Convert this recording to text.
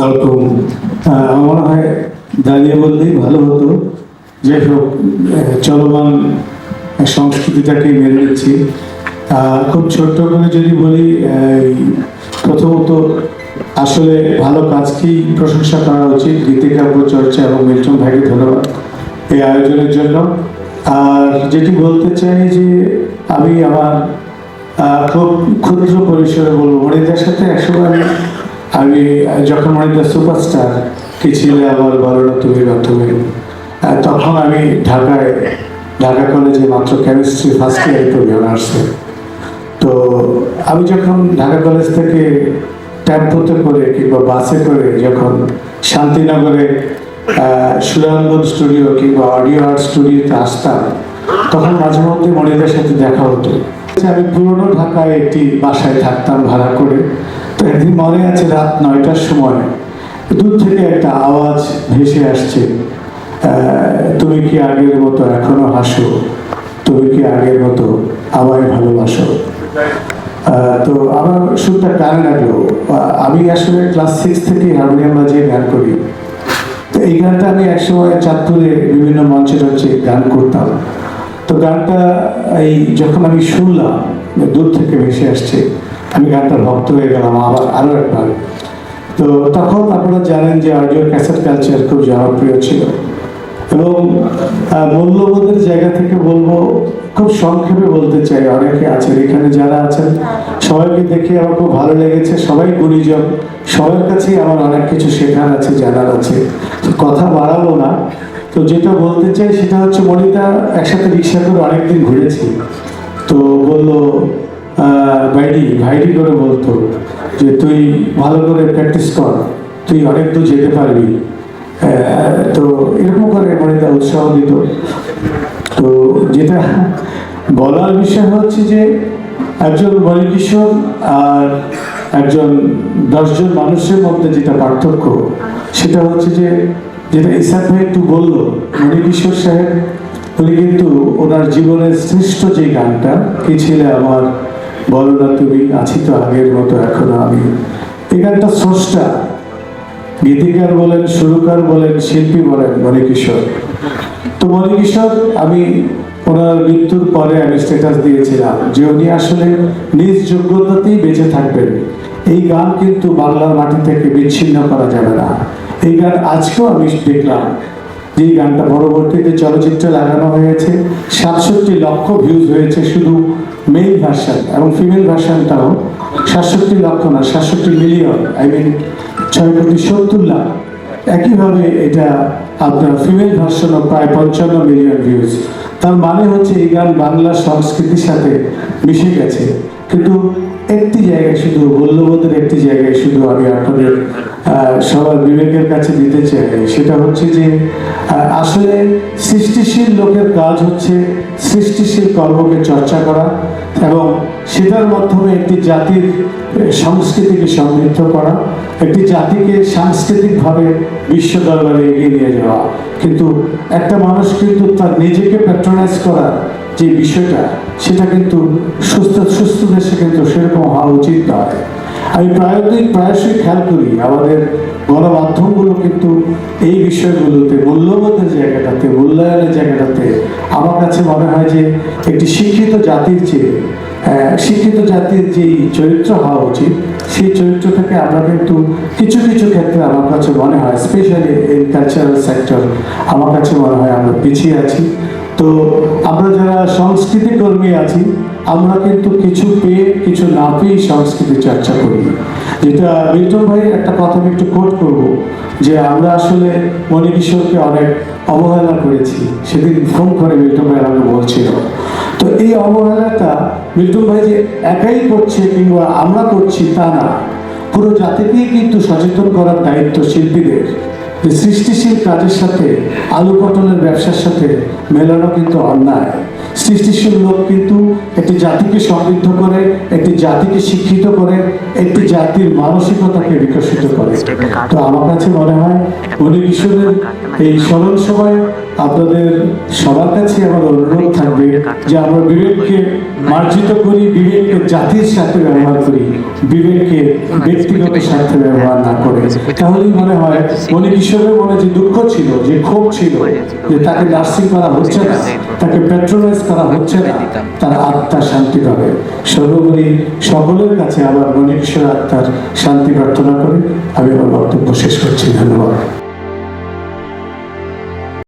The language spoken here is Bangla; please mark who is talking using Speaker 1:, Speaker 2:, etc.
Speaker 1: সালামালাইকুম আমার হয় দাঁড়িয়ে বললেই ভালো হতো। যাই হোক চলমান সংস্কৃতিটাকে মেনে নিচ্ছি। খুব ছোট্ট করে যদি বলি প্রথমত আসলে ভালো কাজকেই প্রশংসা করা উচিত? গীতিকাব্য চর্চা এবং মিল্টন ভাইকে ধন্যবাদ এই আয়োজনের জন্য। আর যেটি বলতে চাই যে আমি আমার খুব ক্ষুদ্র পরিসরে বলব মনিতার সাথে একসময় আমি যখন মনিতা সুপারস্টার, কি ছিলে আমার বলো না তুমি বা তুমি তখন আমি ঢাকায়, ঢাকা কলেজে মাত্র কেমিস্ট্রি ফার্স্ট ইয়ারে পড়ি অনার্সে তো আমি যখন ঢাকা কলেজ থেকে টেম্পোতে করে কিংবা বাসে করে যখন শান্তিনগরে সুরানগঞ্জ স্টুডিও কিংবা অডিও আর্ট স্টুডিওতে আসতাম, তখন মাঝে মধ্যে মনিদের সাথে দেখা হতো। আমি পুরনো ঢাকায় একটি বাসায় থাকতাম ভাড়া করে। তো একদিন মনে আছে রাত নয়টার সময়। দূর থেকে একটা আওয়াজ ভেসে আসছে। তুমি কি আগের মতো এখনও হাসো? তুমি কি আগের মতো আমায় ভালোবাসো? তো আমার সুরটা কানে লাগল। আমি আসলে ক্লাস সিক্স থেকে হারমোনিয়াম বাজিয়ে গান করি। তো এই গানটা আমি একসময় চাঁদপুরে বিভিন্ন মঞ্চে টঞ্চে গান করতাম। তো গানটা এই যখন আমি শুনলাম, দূর থেকে ভেসে আসছে। আমি গানটার ভক্ত হয়ে গেলাম, আবার আরও একবার তো তখন আপনারা জানেন যে অডিও ক্যাসেট কালচার খুব জনপ্রিয় ছিল। এবং মূল্যবোধের জায়গা থেকে বলব, খুব সংক্ষেপে বলতে চাই, অনেকে আছেন, এখানে যারা আছেন, সবাইকে দেখে আমার খুব ভালো লেগেছে, সবাই গুণীজন, সবার কাছেই আমার অনেক কিছু শেখার আছে, জানার আছে। তো কথা বাড়াবো না। তো যেটা বলতে চাই, সেটা হচ্ছে মনিতা একসাথে রিক্সা করে অনেকদিন ঘুরেছি। তো বলল আহ, ভাইডি করে বলতো যে তুই ভালো করে প্র্যাকটিস কর তুই অনেক দূর যেতে পারবি। তো এরকম করে মনিতা উৎসাহ দিত। তো যেটা বলার বিষয় হচ্ছে যে একজন মণিকিশোর আর একজন দশজন মানুষের মধ্যে যেটা পার্থক্য সেটা হচ্ছে যে যেটা ইসাক ভাই একটু বলল মণিকিশোর সাহেব উনি কিন্তু ওনার জীবনের শ্রেষ্ঠ যে গানটা কি ছিল আমার বলো না তুমি, আছি তো আগের মতো, এখনও আমি। এই স্রষ্টা। গীতিকার বলেন, সুরকার বলেন, শিল্পী বলেন, মণিকিশোর। তো মণিকিশোর, আমি ওনার মৃত্যুর পরে আমি স্ট্যাটাস দিয়েছিলাম যে উনি আসলে নিজ যোগ্যতাতেই বেঁচে থাকবেন। এই গান কিন্তু বাংলার মাটি থেকে বিচ্ছিন্ন করা যাবে না। এই গান আজকেও আমি দেখলাম। যে গানটা পরবর্তীতে চলচ্চিত্রে লাগানো হয়েছে। সাতষট্টি লক্ষ ভিউজ হয়েছে শুধু মেল ভার্সন এবং ফিমেল ভার্সনটাও সাতষট্টি লক্ষ না, সাতষট্টি মিলিয়ন আই মিন ছয় কোটি সত্তর লাখ। একইভাবে এটা আপনার ফিমেল ভার্সনও প্রায় পঞ্চান্ন মিলিয়ন ভিউজ তার মানে হচ্ছে এই গান বাংলা সংস্কৃতির সাথে মিশে গেছে। কিন্তু একটি জায়গায় শুধু, মূল্যবোধের একটি জায়গায় শুধু আমি আপনাদের সবার বিবেকের কাছে দিতে চাই। সেটা হচ্ছে যে আসলে সৃষ্টিশীল লোকের কাজ হচ্ছে সৃষ্টিশীল কর্মকে চর্চা করা এবং সেটার মাধ্যমে একটি জাতির সংস্কৃতিকে সমৃদ্ধ করা, একটি জাতিকে সাংস্কৃতিকভাবে বিশ্ব দরবারে এগিয়ে নিয়ে যাওয়া। কিন্তু একটা মানুষ কিন্তু তার নিজেকে প্যাট্রোনাইজ করার যে বিষয়টা সেটা কিন্তু সুস্থ সুস্থ দেশে কিন্তু সেরকম হওয়া উচিত নয়। আমি প্রায়দিক প্রায়শই খেয়াল করি আমাদের গণমাধ্যমগুলো কিন্তু এই বিষয়গুলোতে মূল্যবোধের জায়গাটাতে মূল্যায়নের জায়গাটাতে আমার কাছে মনে হয় যে একটি শিক্ষিত জাতির আহ, শিক্ষিত জাতির যেই চরিত্র হওয়া উচিত সেই চরিত্র থেকে আমরা কিন্তু কিছু কিছু ক্ষেত্রে আমার কাছে মনে হয় স্পেশালি ইন কালচারাল সেক্টর আমার কাছে মনে হয় আমরা পিছিয়ে আছি। তো আমরা যারা সংস্কৃতি কর্মী আছি, আমরা কিন্তু কিছু পেয়ে, কিছু না পেয়ে সংস্কৃতি চর্চা করি। যেটা মিল্টন ভাই, একটা কথা একটু কোট করব, যে আমরা আসলে মণিকিশোরকে অনেক অবহেলা করেছি। সেদিন ফোন করে মিল্টন ভাই আমাকে বলছিল তো এই অবহেলাটা মিল্টন ভাই যে একাই করছে কিংবা আমরা করছি তা না, পুরো জাতিকেই কিন্তু সচেতন করার দায়িত্ব শিল্পীদের। যে সৃষ্টিশীল কাজের সাথে, আলু পটলের ব্যবসার সাথে মেলানো কিন্তু অন্যায়। সৃষ্টিশীল লোক কিন্তু একটি জাতিকে সমৃদ্ধ করে, একটি জাতিকে শিক্ষিত করে, একটি জাতির মানসিকতাকে বিকশিত করে। তো আমার কাছে মনে হয়, উনি কিশোরের এই স্মরণ সময় আপনাদের সবার কাছে আমার অনুরোধ থাকবে যে আমরা বিবেককে মার্জিত করি, বিবেককে জাতির সাথে ব্যবহার করি, বিবেককে ব্যক্তিগত স্বার্থে ব্যবহার না করে। তাহলেই মনে হয় মনে কিশোরের মনে যে দুঃখ ছিল, যে ক্ষোভ ছিল, যে তাকে নার্সিং করা হচ্ছে না, তাকে প্যাট্রোনাইজ করা হচ্ছে না, তার আত্মা শান্তি পাবে। সর্বোপরি সকলের কাছে আবার মনে কিশোর আত্মার শান্তি প্রার্থনা করে আমি আমার বক্তব্য শেষ করছি। ধন্যবাদ।